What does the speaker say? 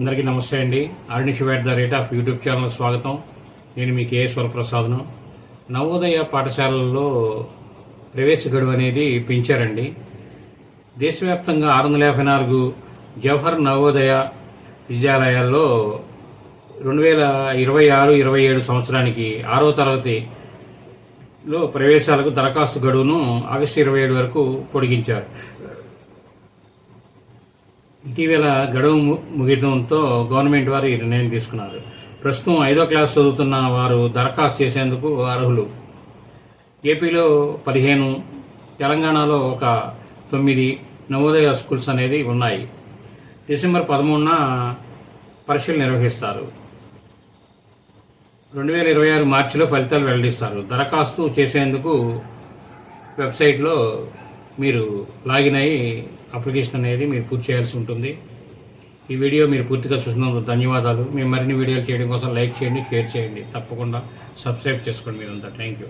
అందరికీ నమస్తే అండి. అరుణిష్ వేట్ the rate of YouTube channel స్వాగతం. నేను మీ కేఎస్ వరప్రసాద్ను నవోదయ పాఠశాలల్లో ప్రవేశ గడువు అనేది పెంచారండి. దేశవ్యాప్తంగా ఆరు వందల యాభై నాలుగు జవహర్ నవోదయ విద్యాలయాల్లో రెండు వేల ఇరవై ఆరు ఇరవై ఏడు సంవత్సరానికి ఆరో తరగతిలో ప్రవేశాలకు దరఖాస్తు గడువును ఆగస్టు ఇరవై ఏడు వరకు పొడిగించారు. ఇటీవల గడువు ముగియడంతో గవర్నమెంట్ వారు ఈ నిర్ణయం తీసుకున్నారు. ప్రస్తుతం ఐదో క్లాస్ చదువుతున్న వారు దరఖాస్తు చేసేందుకు అర్హులు. ఏపీలో పదిహేను తెలంగాణలో ఒక తొమ్మిది నవోదయ స్కూల్స్ అనేది ఉన్నాయి. డిసెంబర్ పదమూడున పరీక్షలు నిర్వహిస్తారు. రెండు వేల ఇరవై ఆరు మార్చిలో ఫలితాలు వెల్లడిస్తారు. దరఖాస్తు చేసేందుకు వెబ్సైట్లో మీరు లాగిన్ అయ్యి అప్లికేషన్ అనేది మీరు పూర్తి చేయాల్సి ఉంటుంది. ఈ వీడియో మీరు పూర్తిగా చూసినందుకు ధన్యవాదాలు. మేము మరిన్ని వీడియోలు చేయడం కోసం లైక్ చేయండి షేర్ చేయండి. తప్పకుండా సబ్స్క్రైబ్ చేసుకోండి మీరంతా. Thank you.